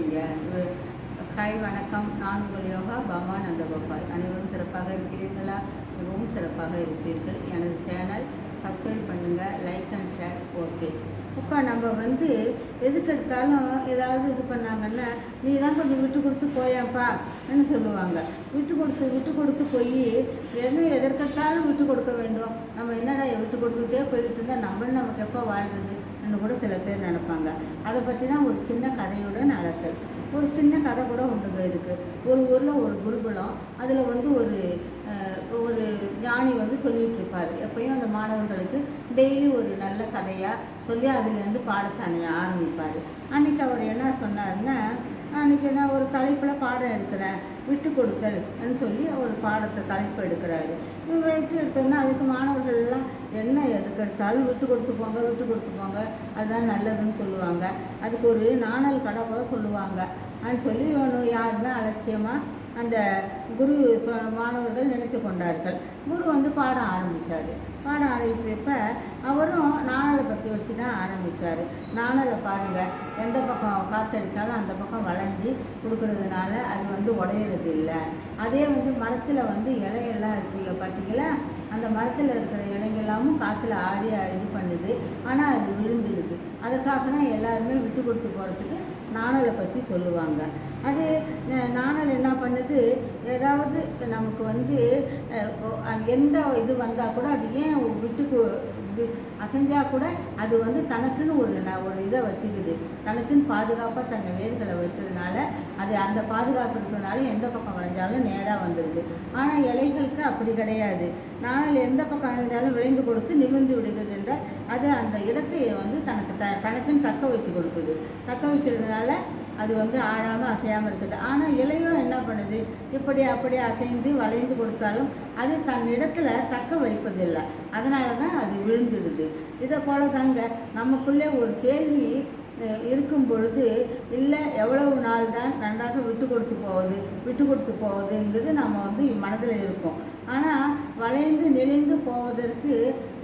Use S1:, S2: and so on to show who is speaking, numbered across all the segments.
S1: எப்படிங்க ஹாய் வணக்கம். நான் உங்கள் யோகா பாமா நந்தகோபால். அனைவரும் சிறப்பாக இருக்கிறீர்களா? மிகவும் சிறப்பாக இருப்பீர்கள். எனது சேனல் சப்ஸ்கிரைப் பண்ணுங்கள் இப்போ நம்ம வந்து எதுக்கு எடுத்தாலும் ஏதாவது இது பண்ணாங்கன்னா நீ தான் கொஞ்சம் விட்டு கொடுத்து போயாப்பான்னு சொல்லுவாங்க. விட்டு கொடுத்து விட்டு கொடுத்து போய் எது எதற்கெடுத்தாலும் விட்டு கொடுக்க வேண்டும். நம்ம என்னடா விட்டு கொடுத்துக்கிட்டே போய்கிட்டு இருந்தால் நம்மளும் நமக்கு எப்போ வாழ்றது கூட சில பேர் நினைப்பாங்க. அதை பற்றி தான் ஒரு சின்ன கதையுடன் அலசல். ஒரு சின்ன கதை கூட உண்டுங்க இதுக்கு ஒரு ஊரில் ஒரு குருகுலம் அதில் வந்து ஒரு ஒரு ஞானி வந்து சொல்லிகிட்டு இருப்பார் எப்பயும் அந்த மாணவர்களுக்கு டெய்லி ஒரு நல்ல கதையாக சொல்லி அதுலேருந்து பாடத்தை அணைய ஆரம்பிப்பார். அன்றைக்கி அவர் என்ன சொன்னார்னா அன்றைக்கி நான் ஒரு தலைப்பில் பாடம் எடுக்கிறேன். விட்டு கொடுத்தல்னு சொல்லி ஒரு பாடத்தை தலைப்பு எடுக்கிறாரு. விட்டு எடுத்தோன்னா அதுக்கு மாணவர்கள்லாம் என்ன எதுக்கு எடுத்தாலும் விட்டு கொடுத்து போங்க விட்டு கொடுத்து போங்க. அதுதான் நல்லதுன்னு சொல்லுவாங்க. அதுக்கு ஒரு நாணல் கடை கூட சொல்லுவாங்க. அப்படின்னு சொல்லி யாருமே அலட்சியமாக அந்த குரு மாணவர்கள் நினைத்து கொண்டார்கள். குரு வந்து பாடம் ஆரம்பித்தார் பாடம் ஆரம்பிக்கிறப்ப அவரும் நாணலை பற்றி வச்சு தான் ஆரம்பித்தார் நாணலை பாருங்கள் எந்த பக்கம் காற்றடித்தாலும் அந்த பக்கம் வளைஞ்சி கொடுக்கறதுனால அது வந்து உடையிறது இல்லை அதே வந்து மரத்தில் வந்து இலையெல்லாம் இருக்குல்ல பார்த்தீங்களா அந்த மரத்தில் இருக்கிற எல்லாமும் காற்றுல ஆடி இது பண்ணுது. ஆனால் அது விழுந்துடுது அதுக்காக தான் எல்லாருமே விட்டு கொடுத்து போகிறதுக்கு நாணலை பற்றி சொல்லுவாங்க. அது நாணல் என்ன பண்ணுது? ஏதாவது நமக்கு வந்து எந்த இது வந்தால் கூட அது ஏன் விட்டு இது. அசைஞ்சால் கூட அது வந்து தனக்குன்னு ஒரு ஒரு இதை வச்சுக்குது. தனக்குன்னு பாதுகாப்பாக தன்னை வேர்களை வச்சதுனால அது அந்த பாதுகாப்பு இருக்கிறதுனால எந்த பக்கம் வளைஞ்சாலும் நேராக வந்துடுது ஆனால் இலைகளுக்கு அப்படி கிடையாது. நாளில் எந்த பக்கம் வளைஞ்சாலும் விளைந்து கொடுத்து நிமிர்ந்து விடுகிறது என்றால் அது அந்த இடத்தை வந்து தனக்கு த தனக்குன்னு தக்க வச்சு கொடுக்குது. தக்க வைக்கிறதுனால அது வந்து ஆடாமல் அசையாமல் இருக்குது. ஆனால் இலையும் என்ன பண்ணுது? இப்படி அப்படி அசைந்து வளைந்து கொடுத்தாலும் அது தன் இடத்துல தக்க வைப்பதில்லை. அதனால தான் அது விழுந்துடுது. இதை போல தாங்க நமக்குள்ளே ஒரு கேள்வி இருக்கும் பொழுது இல்லை எவ்வளவு நாள் தான் நன்றாக விட்டு கொடுத்து போகுது விட்டு கொடுத்து போகுதுங்கிறது நம்ம வந்து மனதில் இருக்கும். ஆனால் வளைந்து நெளிந்து போவதற்கு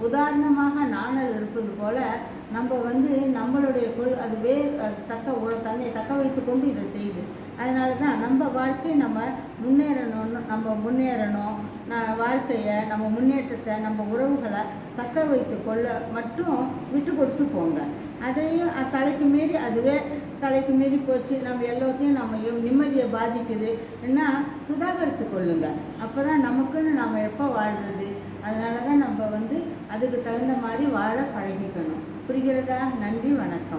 S1: உதாரணமாக நாணல் இருப்பது போல நம்ம வந்து நம்மளுடைய கொள் அது வேர் அது தக்க தன்னை தக்க கொண்டு இதை செய்யுது அதனால தான் நம்ம வாழ்க்கை நம்ம முன்னேறணும்னு நம்ம முன்னேறணும். நான் வாழ்க்கையை நம்ம முன்னேற்றத்தை நம்ம உறவுகளை தக்க வைத்து கொள்ள மட்டும் விட்டு கொடுத்து போங்க. அதையும் தலைக்கு மீறி அதுவே தலைக்கு மீறி போச்சு. நம்ம எல்லாத்தையும் நம்ம நிம்மதியை பாதிக்குது. என்ன? சுதாகரித்து கொள்ளுங்க. அப்போ தான் நமக்குன்னு நம்ம எப்போ வாழ்கிறது அதனால தான் நம்ம வந்து அதுக்கு தகுந்த மாதிரி வாழ பழகிக்கணும். புரிகிறதா? நன்றி வணக்கம்.